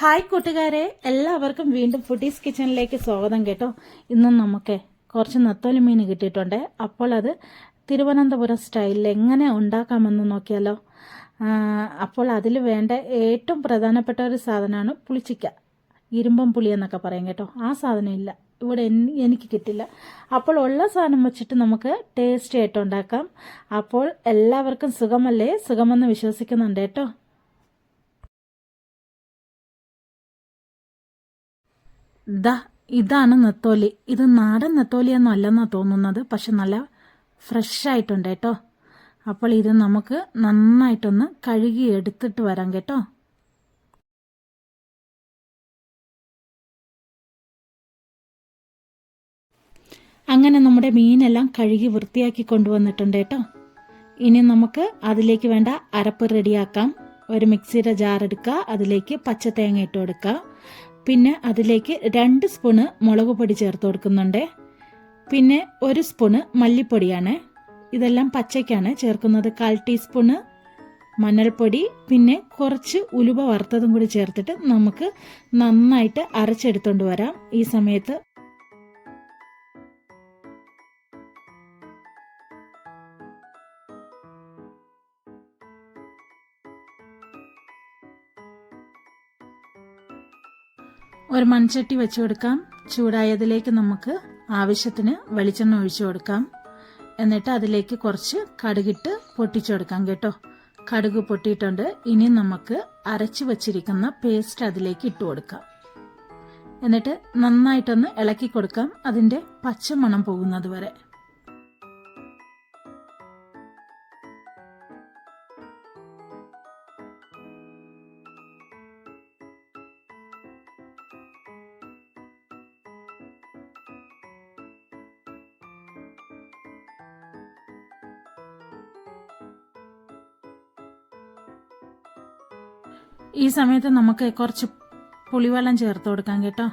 Hi കൂട്ടുകാരെ എല്ലാവർക്കും വീണ്ടും ഫുഡീസ് കിച്ചണിലേക്ക് സ്വാഗതം കേട്ടോ. ഇന്ന് നമുക്ക് കുറച്ച് നത്തോലി മീൻ കിട്ടിയിട്ടുണ്ട്. അപ്പോൾ അത് തിരുവനന്തപുരം സ്റ്റൈലിൽ എങ്ങനെ ഉണ്ടാക്കാമെന്ന് നോക്കിയാലോ. അപ്പോൾ അതിൽ വേണ്ട ഏറ്റവും പ്രധാനപ്പെട്ട ഒരു സാധനമാണ് പുളിച്ചിക്ക. ഇരുമ്പം പുളി എന്നൊക്കെ പറയും കേട്ടോ. ആ സാധനം ഇല്ല. ഇവിടെ എനിക്ക് കിട്ടില്ല. അപ്പോൾ ഉള്ള സാധനം വെച്ചിട്ട് നമുക്ക് ടേസ്റ്റി ആയിട്ട് ഉണ്ടാക്കാം. അപ്പോൾ എല്ലാവർക്കും സുഖമല്ലേ? സുഖമെന്ന് വിശ്വസിക്കുന്നുണ്ട് കേട്ടോ. ദാ ഇതാണ് നെത്തോലി. ഇത് നാടൻ നെത്തോലിയൊന്നും അല്ലെന്നാ തോന്നുന്നത്. പക്ഷെ നല്ല ഫ്രഷ് ആയിട്ടുണ്ട് കേട്ടോ. അപ്പോൾ ഇത് നമുക്ക് നന്നായിട്ടൊന്ന് കഴുകി എടുത്തിട്ട് വരാം കേട്ടോ. അങ്ങനെ നമ്മുടെ മീനെല്ലാം കഴുകി വൃത്തിയാക്കി കൊണ്ടുവന്നിട്ടുണ്ട് കേട്ടോ. ഇനി നമുക്ക് അതിലേക്ക് വേണ്ട അരപ്പ് റെഡിയാക്കാം. ഒരു മിക്സിയുടെ ജാർ എടുക്കുക. അതിലേക്ക് പച്ച തേങ്ങ ഇട്ട് കൊടുക്കുക. പിന്നെ അതിലേക്ക് രണ്ട് സ്പൂണ് മുളക് പൊടി ചേർത്ത് കൊടുക്കുന്നുണ്ട്. പിന്നെ ഒരു സ്പൂണ് മല്ലിപ്പൊടിയാണ്. ഇതെല്ലാം പച്ചയ്ക്കാണ് ചേർക്കുന്നത്. കാൽ ടീസ്പൂണ് മഞ്ഞൾപ്പൊടി പിന്നെ കുറച്ച് ഉലുവ വറുത്തതും കൂടി ചേർത്തിട്ട് നമുക്ക് നന്നായിട്ട് അരച്ചെടുത്തോണ്ട് വരാം. ഈ സമയത്ത് ഒരു മൺചട്ടി വെച്ച് കൊടുക്കാം. ചൂടായതിലേക്ക് നമുക്ക് ആവശ്യത്തിന് വെളിച്ചെണ്ണ ഒഴിച്ചു കൊടുക്കാം. എന്നിട്ട് അതിലേക്ക് കുറച്ച് കടുകിട്ട് പൊട്ടിച്ചു കൊടുക്കാം കേട്ടോ. കടുക് പൊട്ടിയിട്ടുണ്ട്. ഇനി നമുക്ക് അരച്ചു വച്ചിരിക്കുന്ന പേസ്റ്റ് അതിലേക്ക് ഇട്ട് കൊടുക്കാം. എന്നിട്ട് നന്നായിട്ടൊന്ന് ഇളക്കി കൊടുക്കാം. അതിന്റെ പച്ചമണം പോകുന്നത് വരെ. ഈ സമയത്ത് നമുക്ക് കുറച്ച് പുളിവെള്ളം ചേർത്ത് കൊടുക്കാം കേട്ടോ.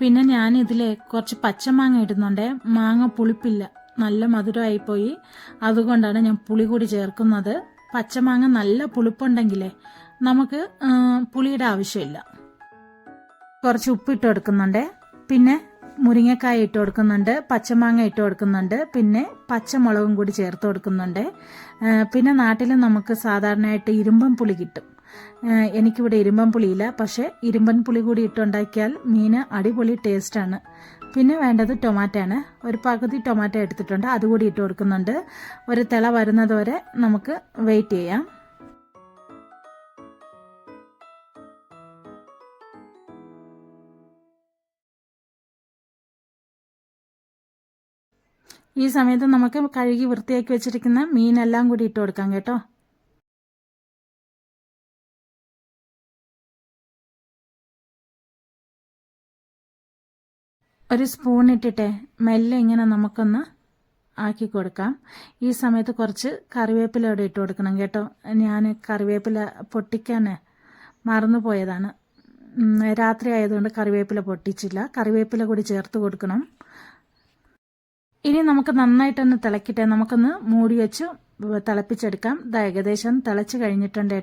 പിന്നെ ഞാൻ ഇതിൽ കുറച്ച് പച്ചമാങ്ങ ഇടുന്നുണ്ട്. മാങ്ങ പുളിപ്പില്ല. നല്ല മധുരമായി പോയി അതുകൊണ്ടാണ് ഞാൻ പുളി കൂടി ചേർക്കുന്നത്. പച്ചമാങ്ങ നല്ല പുളിപ്പുണ്ടെങ്കിലേ നമുക്ക് പുളിയുടെ ആവശ്യമില്ല. കുറച്ച് ഉപ്പിട്ട് കൊടുക്കുന്നുണ്ട്. പിന്നെ മുരിങ്ങക്കായ ഇട്ട് കൊടുക്കുന്നുണ്ട് പച്ചമാങ്ങ ഇട്ട് കൊടുക്കുന്നുണ്ട് പിന്നെ പച്ചമുളകും കൂടി ചേർത്ത് കൊടുക്കുന്നുണ്ട്. പിന്നെ നാട്ടിൽ നമുക്ക് സാധാരണയായിട്ട് ഇരുമ്പൻ പുളി കിട്ടും. എനിക്കിവിടെ ഇരുമ്പൻ പുളിയില്ല പക്ഷേ ഇരുമ്പൻ പുളി കൂടി ഇട്ടുണ്ടാക്കിയാൽ മീൻ അടിപൊളി ടേസ്റ്റാണ് പിന്നെ വേണ്ടത് ടൊമാറ്റോ ആണ്. ഒരു പകുതി ടൊമാറ്റോ എടുത്തിട്ടുണ്ട് അതുകൂടി ഇട്ട് കൊടുക്കുന്നുണ്ട്. ഒരു തിള വരുന്നതുവരെ നമുക്ക് വെയിറ്റ് ചെയ്യാം. ഈ സമയത്ത് നമുക്ക് കഴുകി വൃത്തിയാക്കി വെച്ചിരിക്കുന്ന മീനെല്ലാം കൂടി ഇട്ട് കൊടുക്കാം കേട്ടോ. ഒരു സ്പൂൺ ഇട്ടിട്ട് മെല്ലെ ഇങ്ങനെ നമുക്കൊന്ന് ആക്കി കൊടുക്കാം. ഈ സമയത്ത് കുറച്ച് കറിവേപ്പില ഇവിടെ ഇട്ട് കൊടുക്കണം കേട്ടോ. ഞാൻ കറിവേപ്പില പൊട്ടിക്കാൻ മറന്നു പോയതാണ്. രാത്രി ആയതുകൊണ്ട് കറിവേപ്പില പൊട്ടിച്ചില്ല. കറിവേപ്പില കൂടി ചേർത്ത് കൊടുക്കണം. ഇനി നമുക്ക് നന്നായിട്ടൊന്ന് തിളക്കിട്ടെ. നമുക്കൊന്ന് മൂടി വെച്ച് തിളപ്പിച്ചെടുക്കാം. ഏകദേശം തിളച്ച് കഴിഞ്ഞിട്ടുണ്ട്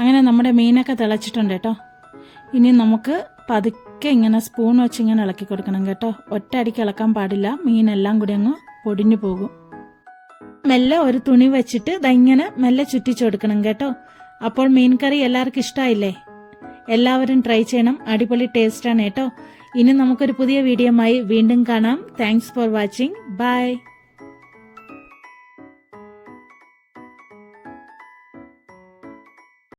അങ്ങനെ നമ്മുടെ മീനൊക്കെ തിളച്ചിട്ടുണ്ട് കേട്ടോ. ഇനി നമുക്ക് പതുക്കെ ഇങ്ങനെ സ്പൂൺ വെച്ച് ഇങ്ങനെ ഇളക്കി കൊടുക്കണം കേട്ടോ. ഒറ്റ അടിക്ക് ഇളക്കാൻ പാടില്ല. മീനെല്ലാം കൂടി അങ്ങ് പൊടിഞ്ഞു പോകും. മെല്ലെ ഒരു തുണി വെച്ചിട്ട് ഇങ്ങനെ മെല്ലെ ചുറ്റിച്ചു കൊടുക്കണം കേട്ടോ. അപ്പോൾ മീൻ കറി എല്ലാവർക്കും ഇഷ്ടമായില്ലേ എല്ലാവരും ട്രൈ ചെയ്യണം. അടിപൊളി ടേസ്റ്റാണ് കേട്ടോ. ഇനി നമുക്കൊരു പുതിയ വീഡിയോമായി വീണ്ടും കാണാം. Thanks for watching bye